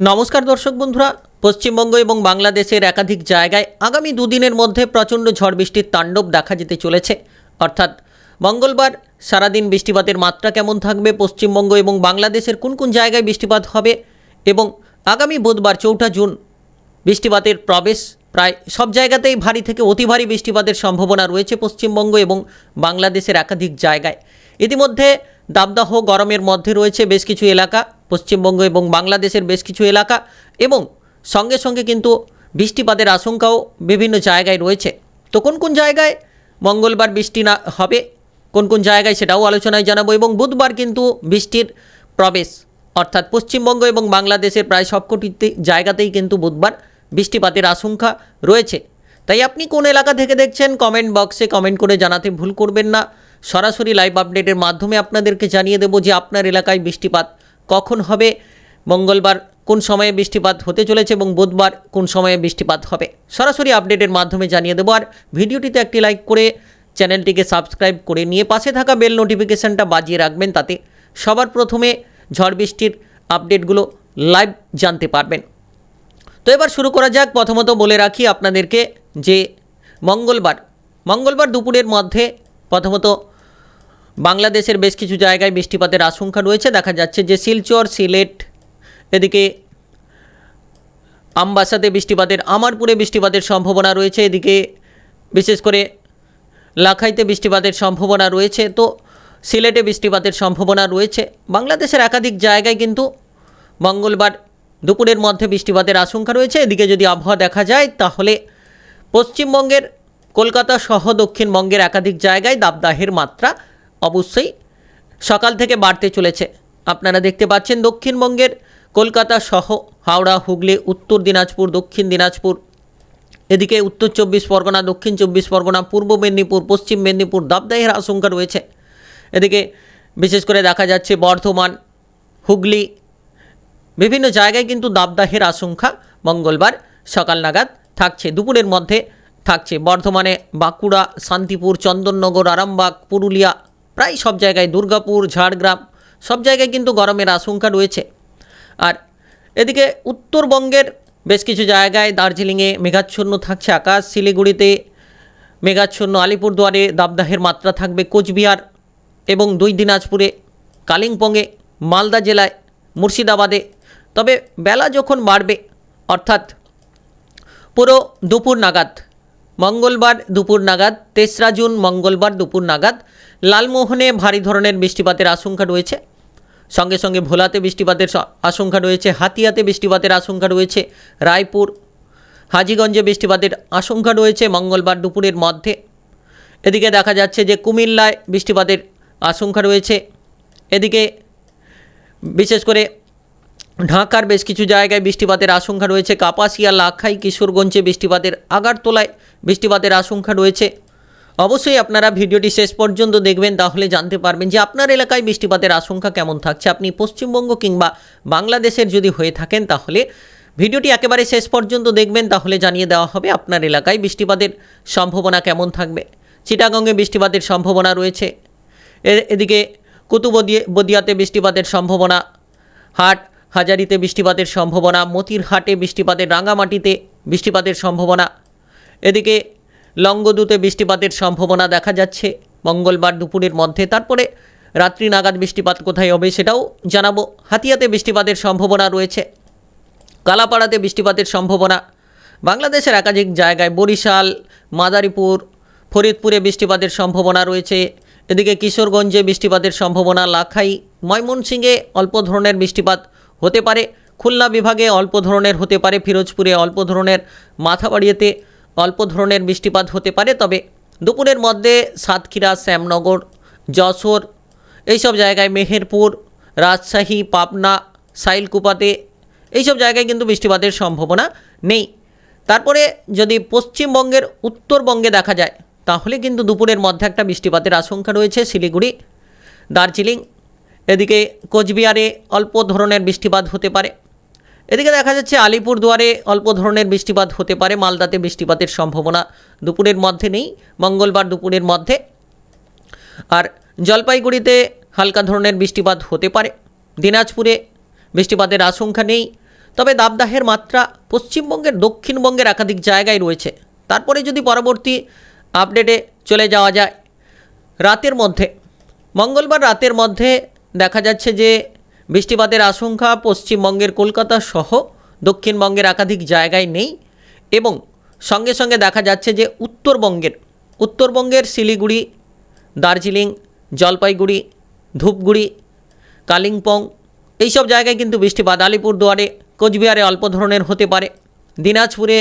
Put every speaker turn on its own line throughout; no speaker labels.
নমস্কার দর্শক বন্ধুরা, পশ্চিমবঙ্গ এবং বাংলাদেশের একাধিক জায়গায় আগামী দুদিনের মধ্যে প্রচণ্ড ঝড় বৃষ্টির তাণ্ডব দেখা যেতে চলেছে। অর্থাৎ মঙ্গলবার সারাদিন বৃষ্টিপাতের মাত্রা কেমন থাকবে, পশ্চিমবঙ্গ এবং বাংলাদেশের কোন কোন জায়গায় বৃষ্টিপাত হবে এবং আগামী বুধবার চৌঠা জুন বৃষ্টিপাতের প্রবেশ প্রায় সব জায়গাতেই ভারী থেকে অতি ভারী বৃষ্টিপাতের সম্ভাবনা রয়েছে পশ্চিমবঙ্গ এবং বাংলাদেশের একাধিক জায়গায়। ইতিমধ্যে দাবদাহ গরমের মধ্যে রয়েছে বেশ কিছু এলাকা, পশ্চিমবঙ্গ এবং বাংলাদেশের বেশ কিছু এলাকা এবং সঙ্গে সঙ্গে কিন্তু বৃষ্টিপাতের আশঙ্কাও বিভিন্ন জায়গায় রয়েছে। তো কোন কোন জায়গায় মঙ্গলবার বৃষ্টি না হবে, কোন কোন জায়গায় সেটাও আলোচনায় জানাব এবং বুধবার কিন্তু বৃষ্টির প্রবেশ। অর্থাৎ পশ্চিমবঙ্গ এবং বাংলাদেশের প্রায় সবকটি জায়গাতেই কিন্তু বুধবার বৃষ্টিপাতের আশঙ্কা রয়েছে। তাই আপনি কোন এলাকা থেকে দেখছেন, কমেন্ট বক্সে কমেন্ট করে জানাতে ভুল করবেন না। সরাসরি লাইভ আপডেটের মাধ্যমে আপনাদেরকে জানিয়ে দেবো যে আপনার এলাকায় বৃষ্টিপাত কখন হবে, মঙ্গলবার কোন সময়ে বৃষ্টিপাত হতে চলেছে এবং বুধবার কোন সময়ে বৃষ্টিপাত হবে। সরাসরি আপডেটের মাধ্যমে জানিয়ে দেবো আর ভিডিওটিতে একটি লাইক করে চ্যানেলটিকে সাবস্ক্রাইব করে নিয়ে পাশে থাকা বেল নোটিফিকেশানটা বাজিয়ে রাখবেন তাতে সবার প্রথমে ঝড় বৃষ্টির আপডেটগুলো লাইভ জানতে পারবেন। তো এবার শুরু করা যাক। প্রথমত বলে রাখি আপনাদেরকে যে মঙ্গলবার মঙ্গলবার দুপুরের মধ্যে প্রথমত বাংলাদেশের বেশ কিছু জায়গায় বৃষ্টিপাতের আশঙ্কা রয়েছে। দেখা যাচ্ছে যে শিলচর, সিলেট, এদিকে আমবাসাতে বৃষ্টিপাতের, আমারপুরে বৃষ্টিপাতের সম্ভাবনা রয়েছে। এদিকে বিশেষ করে লাখাইতে বৃষ্টিপাতের সম্ভাবনা রয়েছে। তো সিলেটে বৃষ্টিপাতের সম্ভাবনা রয়েছে। বাংলাদেশের একাধিক জায়গায় কিন্তু মঙ্গলবার দুপুরের মধ্যে বৃষ্টিপাতের আশঙ্কা রয়েছে। এদিকে যদি আবহাওয়া দেখা যায়, তাহলে পশ্চিমবঙ্গের, কলকাতা সহ দক্ষিণবঙ্গের একাধিক জায়গায় দাবদাহের মাত্রা অবশ্যই সকাল থেকে বাড়তে চলেছে। আপনারা দেখতে পাচ্ছেন দক্ষিণবঙ্গের কলকাতা সহ হাওড়া, হুগলি, উত্তর দিনাজপুর, দক্ষিণ দিনাজপুর, এদিকে উত্তর চব্বিশ পরগনা, দক্ষিণ চব্বিশ পরগনা, পূর্ব মেদিনীপুর, পশ্চিম মেদিনীপুর দাবদাহের আশঙ্কা রয়েছে। এদিকে বিশেষ করে দেখা যাচ্ছে বর্ধমান, হুগলি, বিভিন্ন জায়গায় কিন্তু দাবদাহের আশঙ্কা মঙ্গলবার সকাল নাগাদ থাকছে। দুপুরের মধ্যে থাকছে বর্ধমানে বাঁকুড়া, শান্তিপুর, চন্দননগর, আরামবাগ, পুরুলিয়া প্রায় সব জায়গায় দুর্গাপুর, ঝাড়গ্রাম, সব জায়গায় কিন্তু গরমের আশঙ্কা রয়েছে। আর এদিকে উত্তরবঙ্গের বেশ কিছু জায়গায় দার্জিলিংয়ে মেঘাচ্ছন্ন থাকছে। আকাশ শিলিগুড়িতে মেঘাচ্ছন্ন, আলিপুরদুয়ারে দাবদাহের মাত্রা থাকবে কোচবিহার এবং দুই দিনাজপুরে, কালিম্পংয়ে, মালদা জেলায়, মুর্শিদাবাদে। তবে বেলা যখন বাড়বে, অর্থাৎ পুরো দুপুর নাগাদ, মঙ্গলবার দুপুর নাগাদ, তেসরা জুন মঙ্গলবার দুপুর নাগাদ লালমোহনে ভারী ধরনের বৃষ্টিপাতের আশঙ্কা রয়েছে। সঙ্গে সঙ্গে ভোলাতে বৃষ্টিপাতের আশঙ্কা রয়েছে, হাতিয়াতে বৃষ্টিপাতের আশঙ্কা রয়েছে, রায়পুর, হাজিগঞ্জে বৃষ্টিপাতের আশঙ্কা রয়েছে, মঙ্গলবার দুপুরের মধ্যে। এদিকে দেখা যাচ্ছে যে কুমিল্লায় বৃষ্টিপাতের আশঙ্কা রয়েছে। এদিকে বিশেষ করে ঢাকার বেশ কিছু জায়গায় বৃষ্টিপাতের আশঙ্কা রয়েছে। কাপাসিয়া, লাখাই, কিশোরগঞ্জে বৃষ্টিপাতের, আগারতলায় বৃষ্টিপাতের আশঙ্কা রয়েছে। অবশ্যই আপনারা ভিডিওটি শেষ পর্যন্ত দেখবেন, তাহলে জানতে পারবেন যে আপনার এলাকায় বৃষ্টিপাতের আশঙ্কা কেমন থাকছে। আপনি পশ্চিমবঙ্গ কিংবা বাংলাদেশের যদি হয়ে থাকেন, তাহলে ভিডিওটি একেবারে শেষ পর্যন্ত দেখবেন, তাহলে জানিয়ে দেওয়া হবে আপনার এলাকায় বৃষ্টিপাতের সম্ভাবনা কেমন থাকবে। চিটাগঙ্গে বৃষ্টিপাতের সম্ভাবনা রয়েছে। এদিকে কুতুবদিয়ে, বদিয়াতে বৃষ্টিপাতের সম্ভাবনা, হাট, হাজারিতে বৃষ্টিপাতের সম্ভাবনা মতির হাটে বৃষ্টিপাতের রাঙামাটিতে বৃষ্টিপাতের সম্ভাবনা। এদিকে লঙ্গদুতে বৃষ্টিপাতের সম্ভাবনা দেখা যাচ্ছে। মঙ্গলবার দুপুরের মধ্যে, তারপরে রাত্রি নাগাদ বৃষ্টিপাত কোথায় হবে সেটাও জানাব। হাতিয়াতে বৃষ্টিপাতের সম্ভাবনা রয়েছে। কালাপাড়াতে বৃষ্টিপাতের সম্ভাবনা। বাংলাদেশের একাধিক জায়গায় বরিশাল, মাদারীপুর, ফরিদপুরে বৃষ্টিপাতের সম্ভাবনা রয়েছে। এদিকে কিশোরগঞ্জে বৃষ্টিপাতের সম্ভাবনা, লাখাই, ময়মনসিংহে অল্প ধরনের বৃষ্টিপাত হতে পারে। খুলনা বিভাগে অল্প ধরনের হতে পারে, ফিরোজপুরে অল্প ধরনের, মাথাবাড়িয়াতে অল্প ধরনের বৃষ্টিপাত হতে পারে, তবে দুপুরের মধ্যে সাতক্ষীরা, শ্যামনগর, যশোর, এইসব জায়গায় মেহেরপুর, রাজশাহী, পাবনা, সাইলকুপাতে এইসব জায়গায় কিন্তু বৃষ্টিপাতের সম্ভাবনা নেই। তারপরে যদি পশ্চিমবঙ্গের উত্তরবঙ্গে দেখা যায়, তাহলে কিন্তু দুপুরের মধ্যে একটা বৃষ্টিপাতের আশঙ্কা রয়েছে শিলিগুড়ি, দার্জিলিং। এদিকে কোচবিহারে অল্প ধরনের বৃষ্টিপাত হতে পারে। এদিকে দেখা যাচ্ছে আলিপুরদুয়ারে অল্প ধরনের বৃষ্টিপাত হতে পারে। মালদাতে বৃষ্টিপাতের সম্ভাবনা দুপুরের মধ্যে নেই, মঙ্গলবার দুপুরের মধ্যে। আর জলপাইগুড়িতে হালকা ধরনের বৃষ্টিপাত হতে পারে। দিনাজপুরে বৃষ্টিপাতের আশঙ্কা নেই, তবে দাবদাহের মাত্রা পশ্চিমবঙ্গের দক্ষিণবঙ্গের একাধিক জায়গায় রয়েছে। তারপরে যদি পরবর্তী আপডেটে চলে যাওয়া যায়, রাতের মধ্যে, মঙ্গলবার রাতের মধ্যে দেখা যাচ্ছে যে বৃষ্টিপাতের আশঙ্কা পশ্চিমবঙ্গের কলকাতা সহ দক্ষিণবঙ্গের একাধিক জায়গায় নেই এবং সঙ্গে সঙ্গে দেখা যাচ্ছে যে উত্তরবঙ্গের উত্তরবঙ্গের শিলিগুড়ি, দার্জিলিং, জলপাইগুড়ি, ধূপগুড়ি, কালিম্পং এইসব জায়গায় কিন্তু বৃষ্টিপাত। আলিপুরদুয়ারে, কোচবিহারে অল্প ধরনের হতে পারে। দিনাজপুরে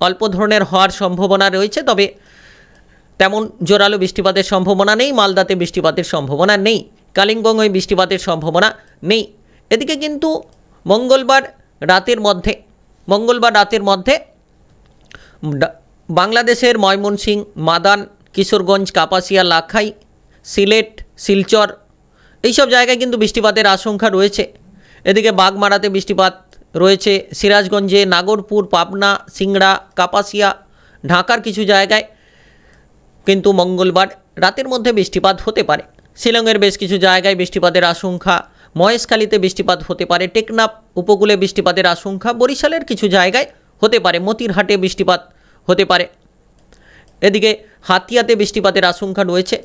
অল্প ধরনের হওয়ার সম্ভাবনা রয়েছে, তবে তেমন জোরালো বৃষ্টিপাতের সম্ভাবনা নেই। মালদাতে বৃষ্টিপাতের সম্ভাবনা নেই। কালিম্পংয়ে বৃষ্টিপাতের সম্ভাবনা নেই। এদিকে কিন্তু মঙ্গলবার রাতের মধ্যে, মঙ্গলবার রাতের মধ্যে বাংলাদেশের ময়মনসিং মাদান, কিশোরগঞ্জ, কাপাসিয়া, লাখাই, সিলেট, শিলচর এইসব জায়গায় কিন্তু বৃষ্টিপাতের আশঙ্কা রয়েছে। এদিকে বাগমারাতে বৃষ্টিপাত রয়েছে সিরাজগঞ্জে, নাগরপুর, পাবনা, সিংড়া, কাপাসিয়া, ঢাকার কিছু জায়গায়। কিন্তু মঙ্গলবার রাতের মধ্যে বৃষ্টিপাত হতে পারে। শিলংয়ের বেশ কিছু জায়গায় বৃষ্টিপাতের আশঙ্কা। মহেশখালীতে বৃষ্টিপাত হতে পারে টেকনাপ উপকূলে বৃষ্টিপাতের আশঙ্কা, বরিশালের কিছু জায়গায় হতে পারে, মতিরহাটে বৃষ্টিপাত হতে পারে। এদিকে হাতিয়াতে বৃষ্টিপাতের আশঙ্কা রয়েছে।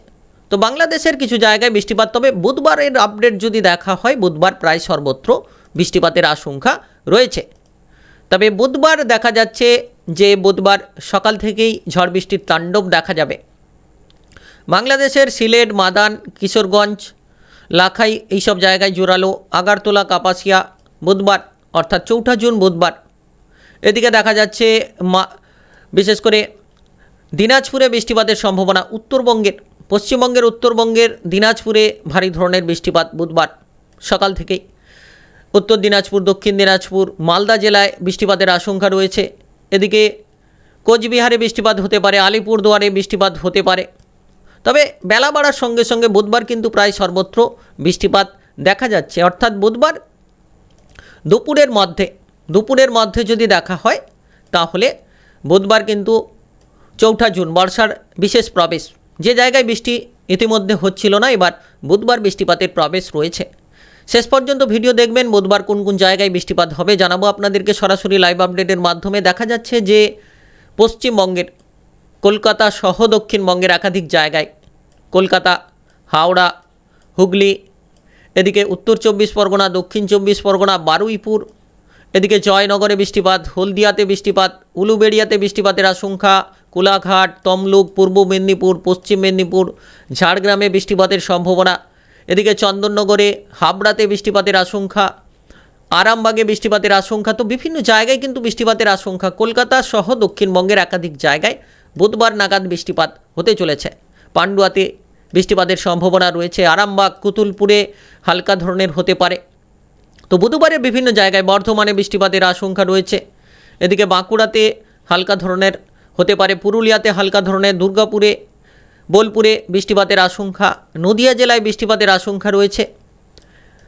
তো বাংলাদেশের কিছু জায়গায় বৃষ্টিপাত, তবে বুধবারের আপডেট যদি দেখা হয়, বুধবার প্রায় সর্বত্র বৃষ্টিপাতের আশঙ্কা রয়েছে। তবে বুধবার দেখা যাচ্ছে যে, বুধবার সকাল থেকেই ঝড় বৃষ্টির তাণ্ডব দেখা যাবে। বাংলাদেশের সিলেট, মাদান, কিশোরগঞ্জ, লাখাই এইসব জায়গায় জোরালো আগারতলা, কাপাসিয়া বুধবার, অর্থাৎ চৌঠা জুন বুধবার। এদিকে দেখা যাচ্ছে মা বিশেষ করে দিনাজপুরে বৃষ্টিপাতের সম্ভাবনা উত্তরবঙ্গের, পশ্চিমবঙ্গের উত্তরবঙ্গের দিনাজপুরে ভারী ধরনের বৃষ্টিপাত বুধবার সকাল থেকেই। উত্তর দিনাজপুর, দক্ষিণ দিনাজপুর, মালদা জেলায় বৃষ্টিপাতের আশঙ্কা রয়েছে। এদিকে কোচবিহারে বৃষ্টিপাত হতে পারে, আলিপুরদুয়ারে বৃষ্টিপাত হতে পারে। তবে বেলা বাড়ার সঙ্গে সঙ্গে বুধবার কিন্তু প্রায় সর্বত্র বৃষ্টিপাত দেখা যাচ্ছে। অর্থাৎ বুধবার দুপুরের মধ্যে দুপুরের মধ্যে যদি দেখা হয়, তাহলে বুধবার কিন্তু চৌঠা জুন বর্ষার বিশেষ প্রবেশ। যে জায়গায় বৃষ্টি ইতিমধ্যে হচ্ছিল না, এবার বুধবার বৃষ্টিপাতের প্রবেশ রয়েছে। শেষ পর্যন্ত ভিডিও দেখবেন, বুধবার কোন কোন জায়গায় বৃষ্টিপাত হবে জানাব আপনাদেরকে। সরাসরি লাইভ আপডেটের মাধ্যমে দেখা যাচ্ছে যে পশ্চিমবঙ্গের কলকাতা সহ দক্ষিণবঙ্গের একাধিক জায়গায়। কলকাতা, হাওড়া, হুগলি, এদিকে উত্তর চব্বিশ পরগনা, দক্ষিণ চব্বিশ পরগনা, বারুইপুর, এদিকে জয়নগরে বৃষ্টিপাত, হলদিয়াতে বৃষ্টিপাত, উলুবেড়িয়াতে বৃষ্টিপাতের আশঙ্কা, কোলাঘাট, তমলুক, পূর্ব মেদিনীপুর, পশ্চিম মেদিনীপুর, ঝাড়গ্রামে বৃষ্টিপাতের সম্ভাবনা। এদিকে চন্দননগরে, হাবড়াতে বৃষ্টিপাতের আশঙ্কা, আরামবাগে বৃষ্টিপাতের আশঙ্কা। তো বিভিন্ন জায়গায় কিন্তু বৃষ্টিপাতের আশঙ্কা। কলকাতা সহ দক্ষিণবঙ্গের একাধিক জায়গায় বুধবার নাগাদ বৃষ্টিপাত হতে চলেছে। পান্ডুয়াতে বৃষ্টিপাতের সম্ভাবনা রয়েছে। আরামবাগ, কুতুলপুরে হালকা ধরনের হতে পারে। তো বুধবারে বিভিন্ন জায়গায় বর্ধমানে বৃষ্টিপাতের আশঙ্কা রয়েছে। এদিকে বাঁকুড়াতে হালকা ধরনের হতে পারে। পুরুলিয়াতে হালকা ধরনের। দুর্গাপুরে, বোলপুরে বৃষ্টিপাতের আশঙ্কা। নদিয়া জেলায় বৃষ্টিপাতের আশঙ্কা রয়েছে।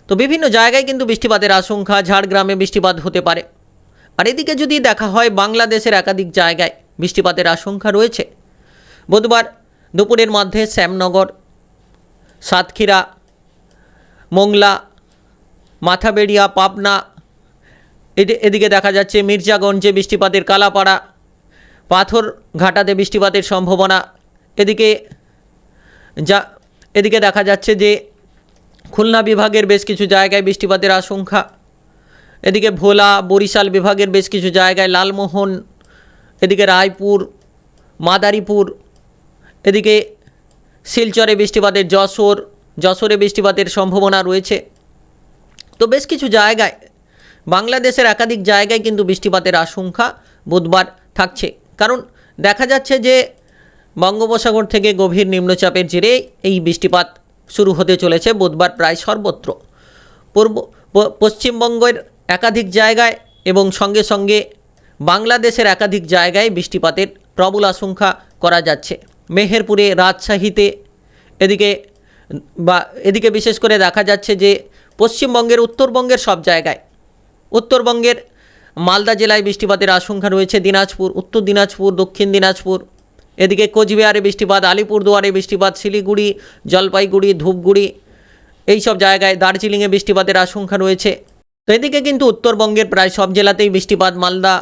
তো বিভিন্ন জায়গায় কিন্তু বৃষ্টিপাতের আশঙ্কা। ঝাড়গ্রামে বৃষ্টিপাত হতে পারে। আর এদিকে যদি দেখা হয় বাংলাদেশের একাধিক জায়গায় বৃষ্টিপাতের আশঙ্কা রয়েছে। বুধবার দুপুরের মধ্যে শ্যামনগর, সাতক্ষীরা, মোংলা, মাথাবেড়িয়া, পাবনা, এদি- এদিকে দেখা যাচ্ছে মির্জাগঞ্জে বৃষ্টিপাতের কালাপাড়া পাথর ঘাটাতে বৃষ্টিপাতের সম্ভাবনা। এদিকে যা এদিকে দেখা যাচ্ছে যে খুলনা বিভাগের বেশ কিছু জায়গায় বৃষ্টিপাতের আশঙ্কা। এদিকে ভোলা, বরিশাল বিভাগের বেশ কিছু জায়গায় লালমোহন এদিকে রায়পুর, মাদারীপুর, এদিকে শিলচরে বৃষ্টিপাতের যশোর, যশোরে বৃষ্টিপাতের সম্ভাবনা রয়েছে। তো বেশ কিছু জায়গায়, বাংলাদেশের একাধিক জায়গায় কিন্তু বৃষ্টিপাতের আশঙ্কা বুধবার থাকছে। কারণ দেখা যাচ্ছে যে বঙ্গোপসাগর থেকে গভীর নিম্নচাপের জেরে এই বৃষ্টিপাত শুরু হতে চলেছে বুধবার প্রায় সর্বত্র। পূর্ব পশ্চিমবঙ্গের একাধিক জায়গায় এবং সঙ্গে সঙ্গে বাংলাদেশের একাধিক জায়গায় বৃষ্টিপাতের প্রবল আশঙ্কা করা যাচ্ছে। মেহেরপুরে রাজশাহীতে এদিকে বা এদিকে বিশেষ করে দেখা যাচ্ছে যে পশ্চিমবঙ্গের, উত্তরবঙ্গের সব জায়গায়, উত্তরবঙ্গের মালদা জেলায় বৃষ্টিপাতের আশঙ্কা রয়েছে, দিনাজপুর, উত্তর দিনাজপুর, দক্ষিণ দিনাজপুর, এদিকে কোচবিহারে বৃষ্টিপাত, আলিপুরদুয়ারে বৃষ্টিপাত, শিলিগুড়ি, জলপাইগুড়ি, ধূপগুড়ি এইসব জায়গায় দার্জিলিংয়ে বৃষ্টিপাতের আশঙ্কা রয়েছে। তো এদিকে কিন্তু উত্তরবঙ্গের প্রায় সব জেলাতেই বৃষ্টিপাত, মালদা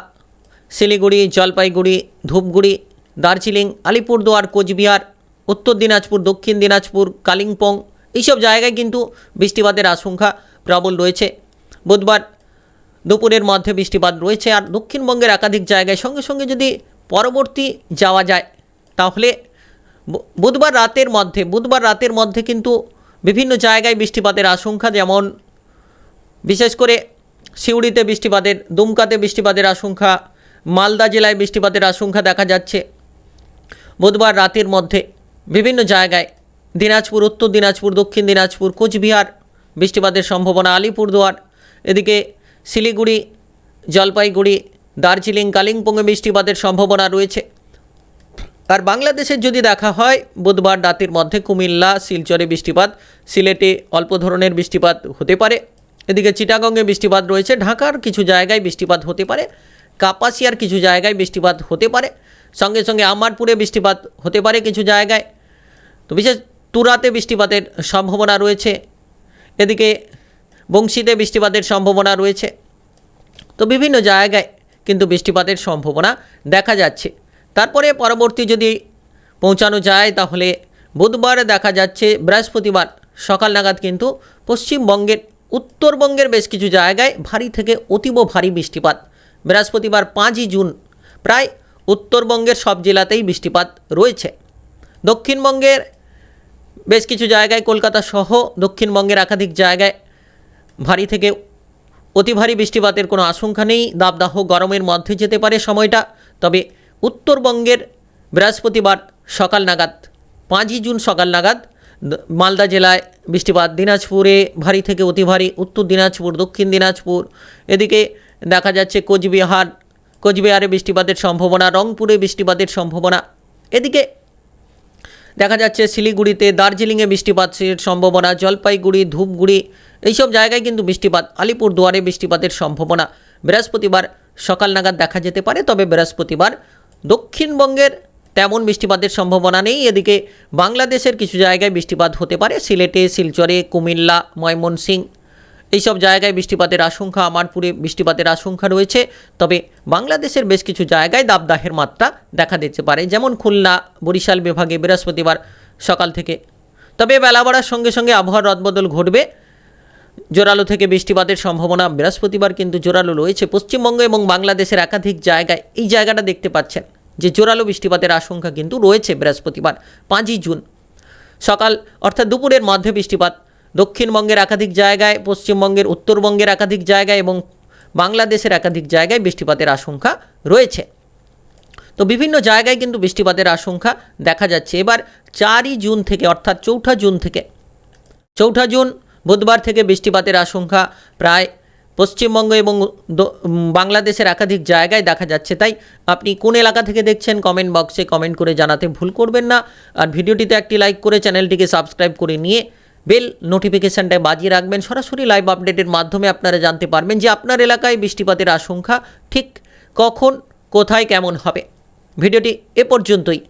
শিলিগুড়ি, জলপাইগুড়ি, ধূপগুড়ি, দার্জিলিং, আলিপুরদুয়ার, কোচবিহার, উত্তর দিনাজপুর, দক্ষিণ দিনাজপুর, কালিম্পং, এইসব জায়গায় কিন্তু বৃষ্টিপাতের আশঙ্কা প্রবল রয়েছে। বুধবার দুপুরের মধ্যে বৃষ্টিপাত রয়েছে আর দক্ষিণবঙ্গের একাধিক জায়গায় সঙ্গে সঙ্গে যদি পরবর্তী যাওয়া যায়, তাহলে বুধবার রাতের মধ্যে, বুধবার রাতের মধ্যে কিন্তু বিভিন্ন জায়গায় বৃষ্টিপাতের আশঙ্কা যেমন বিশেষ করে সিউড়িতে বৃষ্টিপাতের, দুমকাতে বৃষ্টিপাতের আশঙ্কা মালদা জেলায় বৃষ্টিপাতের আশঙ্কা দেখা যাচ্ছে। বুধবার রাতের মধ্যে বিভিন্ন জায়গায় দিনাজপুর, উত্তর দিনাজপুর, দক্ষিণ দিনাজপুর, কোচবিহার বৃষ্টিপাতের সম্ভাবনা, আলিপুরদুয়ার, এদিকে শিলিগুড়ি, জলপাইগুড়ি, দার্জিলিং, কালিম্পংয়ে বৃষ্টিপাতের সম্ভাবনা রয়েছে। আর বাংলাদেশের যদি দেখা হয়, বুধবার রাতের মধ্যে কুমিল্লা, শিলচরে বৃষ্টিপাত, সিলেটে অল্প ধরনের বৃষ্টিপাত হতে পারে। এদিকে চিটাগংয়ে বৃষ্টিপাত রয়েছে, ঢাকার কিছু জায়গায় বৃষ্টিপাত হতে পারে। কাপাসিয়ার কিছু জায়গায় বৃষ্টিপাত হতে পারে। সঙ্গে সঙ্গে আমারপুরে বৃষ্টিপাত হতে পারে কিছু জায়গায়। তো বিশেষ তুরাতে বৃষ্টিপাতের সম্ভাবনা রয়েছে। এদিকে বংশীতে বৃষ্টিপাতের সম্ভাবনা রয়েছে। তো বিভিন্ন জায়গায় কিন্তু বৃষ্টিপাতের সম্ভাবনা দেখা যাচ্ছে। তারপরে পরবর্তী যদি পৌঁছানো যায়, তাহলে বুধবার দেখা যাচ্ছে বৃহস্পতিবার সকাল নাগাদ কিন্তু পশ্চিমবঙ্গের, উত্তরবঙ্গের বেশ কিছু জায়গায় ভারী থেকে অতীব ভারী বৃষ্টিপাত বৃহস্পতিবার পাঁচই জুন প্রায় উত্তরবঙ্গের সব জেলাতেই বৃষ্টিপাত রয়েছে। দক্ষিণবঙ্গের বেশ কিছু জায়গায়, কলকাতা সহ দক্ষিণবঙ্গের একাধিক জায়গায় ভারী থেকে অতি ভারী বৃষ্টিপাতের কোনো আশঙ্কা নেই। দাবদাহ গরমের মধ্যে যেতে পারে সময়টা, তবে উত্তরবঙ্গের বৃহস্পতিবার সকাল নাগাদ, পাঁচই জুন সকাল নাগাদ, মালদা জেলায় বৃষ্টিপাত, দিনাজপুরে ভারী থেকে অতি ভারী, উত্তর দিনাজপুর, দক্ষিণ দিনাজপুর, এদিকে দেখা যাচ্ছে কোচবিহার, কোচবিহারে বৃষ্টিপাতের সম্ভাবনা, রংপুরে বৃষ্টিপাতের সম্ভাবনা। এদিকে দেখা যাচ্ছে শিলিগুড়িতে দার্জিলিংয়ে বৃষ্টিপাতের সম্ভাবনা, জলপাইগুড়ি, ধূপগুড়ি, এইসব জায়গায় কিন্তু বৃষ্টিপাত, আলিপুরদুয়ারে বৃষ্টিপাতের সম্ভাবনা। বৃহস্পতিবার সকাল নাগাদ দেখা যেতে পারে, তবে বৃহস্পতিবার দক্ষিণবঙ্গের তেমন বৃষ্টিপাতের সম্ভাবনা নেই। এদিকে বাংলাদেশের কিছু জায়গায় বৃষ্টিপাত হতে পারে, সিলেটে, শিলচরে, কুমিল্লা, ময়মনসিংহ এইসব জায়গায় বৃষ্টিপাতের আশঙ্কা, আমারপুরে বৃষ্টিপাতের আশঙ্কা রয়েছে। তবে বাংলাদেশের বেশ কিছু জায়গায় দাবদাহের মাত্রা দেখা দিতে পারে, যেমন খুলনা, বরিশাল বিভাগে বৃহস্পতিবার সকাল থেকে। তবে বেলা বাড়ার সঙ্গে সঙ্গে আবহাওয়ার রদবদল ঘটবে। জোরালো থেকে বৃষ্টিপাতের সম্ভাবনা বৃহস্পতিবার কিন্তু জোরালো রয়েছে। পশ্চিমবঙ্গ এবং বাংলাদেশের একাধিক জায়গায় এই জায়গাটা দেখতে পাচ্ছেন যে জোরালো বৃষ্টিপাতের আশঙ্কা কিন্তু রয়েছে বৃহস্পতিবার, পাঁচই জুন। সকাল অর্থাৎ দুপুরের মধ্যে বৃষ্টিপাত দক্ষিণবঙ্গের একাধিক জায়গায়, পশ্চিমবঙ্গের, উত্তরবঙ্গের একাধিক জায়গায় এবং বাংলাদেশের একাধিক জায়গায় বৃষ্টিপাতের আশঙ্কা রয়েছে। তো বিভিন্ন জায়গায় কিন্তু বৃষ্টিপাতের আশঙ্কা দেখা যাচ্ছে। এবার চারই জুন থেকে, অর্থাৎ চৌঠা জুন থেকে, চৌঠা জুন বুধবার থেকে বৃষ্টিপাতের আশঙ্কা প্রায় পশ্চিমবঙ্গ এবং বাংলাদেশের একাধিক জায়গায় দেখা যাচ্ছে। তাই আপনি কোন এলাকা থেকে দেখছেন কমেন্ট বক্সে কমেন্ট করে জানাতে ভুল করবেন না। আর ভিডিওটিতে একটি লাইক করে চ্যানেলটিকে সাবস্ক্রাইব করে নিয়ে বেল নোটিফিকেশানটা বাজিয়ে রাখবেন। সরাসরি লাইভ আপডেটের মাধ্যমে আপনারা জানতে পারবেন যে আপনার এলাকায় বৃষ্টিপাতের আশঙ্কা ঠিক কখন, কোথায়, কেমন হবে। ভিডিওটি এ পর্যন্তই।